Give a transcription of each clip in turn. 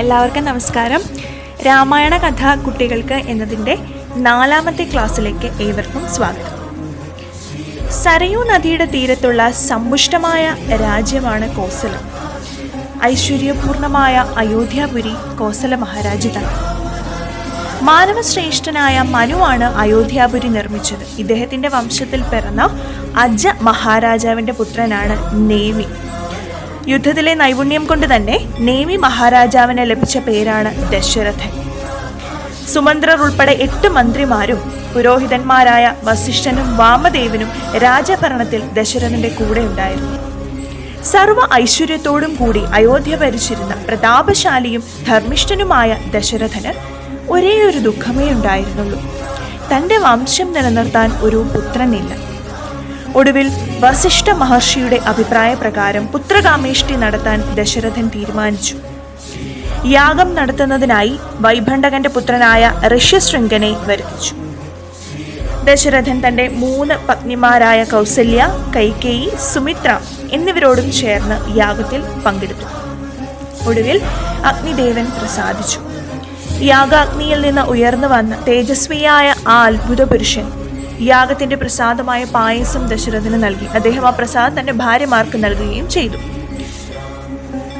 എല്ലാവർക്കും നമസ്കാരം. രാമായണ കഥ കുട്ടികൾക്ക് എന്നതിന്റെ നാലാമത്തെ ക്ലാസ്സിലേക്ക് ഏവർക്കും സ്വാഗതം. സരയൂ നദിയുടെ തീരത്തുള്ള സമ്പുഷ്ടമായ രാജ്യമാണ് കോസലം. ഐശ്വര്യപൂർണമായ അയോധ്യാപുരി കോസല മഹാരാജിതാണ് മാനവശ്രേഷ്ഠനായ മനുവാണ് അയോധ്യാപുരി നിർമ്മിച്ചത്. ഇദ്ദേഹത്തിന്റെ വംശത്തിൽ പിറന്ന അജ മഹാരാജാവിന്റെ പുത്രനാണ് നേമി യുദ്ധത്തിലെ നൈപുണ്യം കൊണ്ട് തന്നെ നേമി മഹാരാജാവിന് ലഭിച്ച പേരാണ് ദശരഥൻ. സുമന്ത്രർ ഉൾപ്പെടെ എട്ട് മന്ത്രിമാരും പുരോഹിതന്മാരായ വസിഷ്ഠനും വാമദേവനും രാജഭരണത്തിൽ ദശരഥന്റെ കൂടെ ഉണ്ടായിരുന്നു. സർവ ഐശ്വര്യത്തോടും കൂടി അയോധ്യ ഭരിച്ചിരുന്ന പ്രതാപശാലിയും ധർമ്മിഷ്ഠനുമായ ദശരഥന് ഒരേ ഒരു ദുഃഖമേ ഉണ്ടായിരുന്നുള്ളൂ. തന്റെ വംശം നിലനിർത്താൻ ഒരു പുത്രനില്ല. ഒടുവിൽ വസിഷ്ഠ മഹർഷിയുടെ അഭിപ്രായ പ്രകാരം പുത്രകാമേഷ്ടി നടത്താൻ ദശരഥൻ തീരുമാനിച്ചു. യാഗം നടത്തുന്നതിനായി വൈഭണ്ഡകന്റെ പുത്രനായ ഋഷ്യശൃംഗനെ വരുത്തിച്ചു. ദശരഥൻ തന്റെ മൂന്ന് പത്നിമാരായ കൗസല്യ കൈകേയി സുമിത്ര എന്നിവരോടും ചേർന്ന് യാഗത്തിൽ പങ്കെടുത്തു. ഒടുവിൽ അഗ്നിദേവൻ പ്രസാദിച്ചു. യാഗാഗ്നിയിൽ നിന്ന് ഉയർന്നു വന്ന തേജസ്വിയായ ആ അത്ഭുത പുരുഷൻ യാഗത്തിന്റെ പ്രസാദമായ പായസം ദശരഥന് നൽകി. അദ്ദേഹം ആ പ്രസാദം തന്റെ ഭാര്യമാർക്ക് നൽകുകയും ചെയ്തു.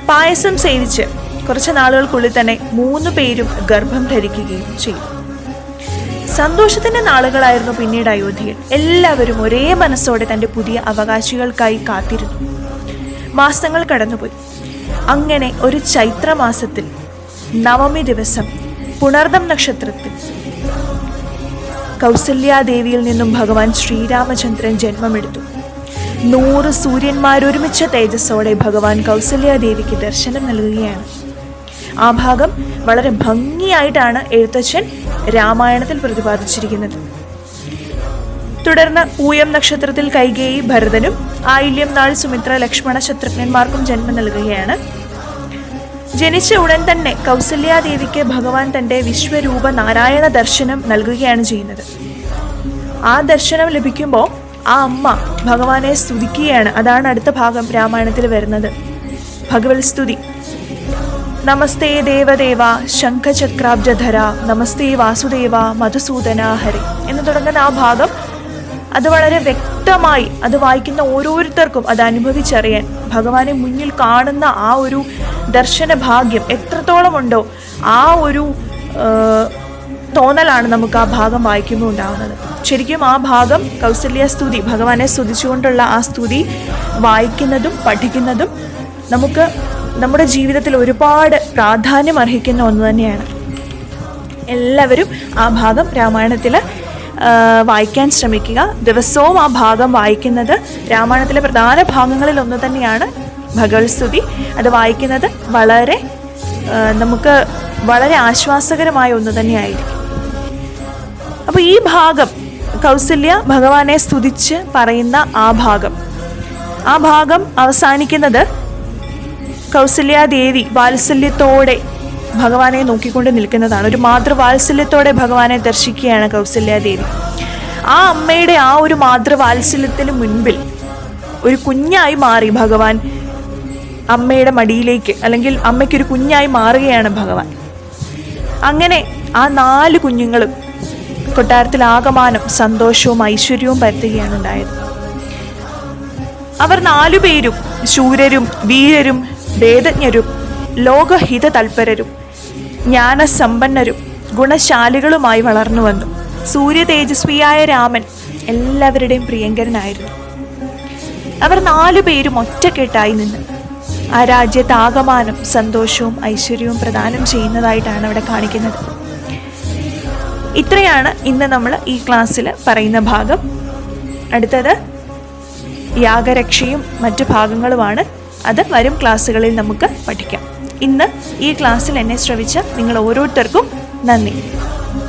പായസം സേവിച്ച് കുറച്ച് നാളുകൾക്കുള്ളിൽ തന്നെ മൂന്ന് പേരും ഗർഭം ധരിക്കുകയും ചെയ്തു. സന്തോഷത്തിന്റെ നാളുകളായിരുന്നു പിന്നീട് അയോധ്യയിൽ. എല്ലാവരും ഒരേ മനസ്സോടെ തന്റെ പുതിയ അവകാശികൾക്കായി കാത്തിരുന്നു. മാസങ്ങൾ കടന്നുപോയി. അങ്ങനെ ഒരു ചൈത്രമാസത്തിൽ നവമി ദിവസം പുണർദം നക്ഷത്രത്തിൽ കൗസല്യാദേവിയിൽ നിന്നും ഭഗവാൻ ശ്രീരാമചന്ദ്രൻ ജന്മമെടുത്തു. നൂറ് സൂര്യന്മാരൊരുമിച്ച തേജസ്സോടെ ഭഗവാൻ കൗസല്യാദേവിക്ക് ദർശനം നൽകുകയാണ്. ആ ഭാഗം വളരെ ഭംഗിയായിട്ടാണ് എഴുത്തച്ഛൻ രാമായണത്തിൽ പ്രതിപാദിച്ചിരിക്കുന്നത്. തുടർന്ന് പൂയം നക്ഷത്രത്തിൽ കൈകേയി ഭരതനും ആയില്യം നാൾ സുമിത്ര ലക്ഷ്മണ ശത്രുഘ്നന്മാർക്കും ജന്മം നൽകുകയാണ്. ജനിച്ച ഉടൻ തന്നെ കൗസല്യാദേവിക്ക് ഭഗവാൻ തന്റെ വിശ്വരൂപ നാരായണ ദർശനം നൽകുകയാണ് ചെയ്യുന്നത്. ആ ദർശനം ലഭിക്കുമ്പോൾ ആ അമ്മ ഭഗവാനെ സ്തുതിക്കുകയാണ്. അതാണ് അടുത്ത ഭാഗം രാമായണത്തിൽ വരുന്നത്. ഭഗവത് സ്തുതി. നമസ്തേ ദേവദേവ ശംഖചക്രാബ്ജധര നമസ്തേ വാസുദേവ മധുസൂദന ഹരി. എന്ന് തുടങ്ങുന്ന ആ ഭാഗം അത് വളരെ വ്യക്തമായി അത് വായിക്കുന്ന ഓരോരുത്തർക്കും അത് അനുഭവിച്ചറിയാൻ ഭഗവാനെ മുന്നിൽ കാണുന്ന ആ ഒരു ദർശന ഭാഗ്യം എത്രത്തോളം ഉണ്ടോ ആ ഒരു തോന്നലാണ് നമുക്ക് ആ ഭാഗം വായിക്കുമ്പോൾ ഉണ്ടാകുന്നത് ശരിക്കും ആ ഭാഗം കൗസല്യ സ്തുതി ഭഗവാനെ സ്തുതിച്ചുകൊണ്ടുള്ള ആ സ്തുതി വായിക്കുന്നതും പഠിക്കുന്നതും നമുക്ക് നമ്മുടെ ജീവിതത്തിൽ ഒരുപാട് പ്രാധാന്യം അർഹിക്കുന്ന ഒന്ന് തന്നെയാണ്. എല്ലാവരും ആ ഭാഗം രാമായണത്തിൽ വായിക്കാൻ ശ്രമിക്കുക. ദിവസവും ആ ഭാഗം വായിക്കുന്നത് രാമായണത്തിലെ പ്രധാന ഭാഗങ്ങളിൽ ഒന്ന് തന്നെയാണ്. ഭഗവത് സ്തുതി അത് വായിക്കുന്നത് വളരെ നമുക്ക് വളരെ ആശ്വാസകരമായ ഒന്ന് തന്നെയായിരിക്കും. അപ്പോൾ ഈ ഭാഗം കൗസല്യ ഭഗവാനെ സ്തുതിച്ച് പറയുന്ന ആ ഭാഗം. ആ ഭാഗം അവസാനിക്കുന്നത് കൗസല്യാദേവി വാത്സല്യത്തോടെ ഭഗവാനെ നോക്കിക്കൊണ്ട് നിൽക്കുന്നതാണ്. ഒരു മാതൃവാത്സല്യത്തോടെ ഭഗവാനെ ദർശിക്കുകയാണ് കൗസല്യാദേവി. ആ അമ്മയുടെ ആ ഒരു മാതൃവാത്സല്യത്തിന് മുൻപിൽ ഒരു കുഞ്ഞായി മാറി ഭഗവാൻ അമ്മയുടെ മടിയിലേക്ക് അല്ലെങ്കിൽ അമ്മയ്ക്കൊരു കുഞ്ഞായി മാറുകയാണ് ഭഗവാൻ. അങ്ങനെ ആ നാല് കുഞ്ഞുങ്ങളും കൊട്ടാരത്തിൽ ആകമാനം സന്തോഷവും ഐശ്വര്യവും പരത്തുകയാണ് ഉണ്ടായത്. അവർ നാലുപേരും ശൂരരും വീരരും വേദജ്ഞരും ലോകഹിത തൽപരരും ജ്ഞാനസമ്പന്നരും ഗുണശാലികളുമായി വളർന്നു വന്നു. സൂര്യ തേജസ്വിയായ രാമൻ എല്ലാവരുടെയും പ്രിയങ്കരനായിരുന്നു. അവർ നാലു പേരും ഒറ്റക്കെട്ടായി നിന്ന് ആ രാജ്യത്ത് ആകമാനം സന്തോഷവും ഐശ്വര്യവും പ്രദാനം ചെയ്യുന്നതായിട്ടാണ് അവിടെ കാണിക്കുന്നത്. ഇത്രയാണ് ഇന്ന് നമ്മൾ ഈ ക്ലാസ്സിൽ പറയുന്ന ഭാഗം. അടുത്തത് യാഗരക്ഷയും മറ്റു ഭാഗങ്ങളുമാണ്. അത് വരും ക്ലാസ്സുകളിൽ നമുക്ക് പഠിക്കാം. ഇന്ന് ഈ ക്ലാസ്സിൽ എന്നെ ശ്രവിച്ച നിങ്ങൾ ഓരോരുത്തർക്കും നന്ദി.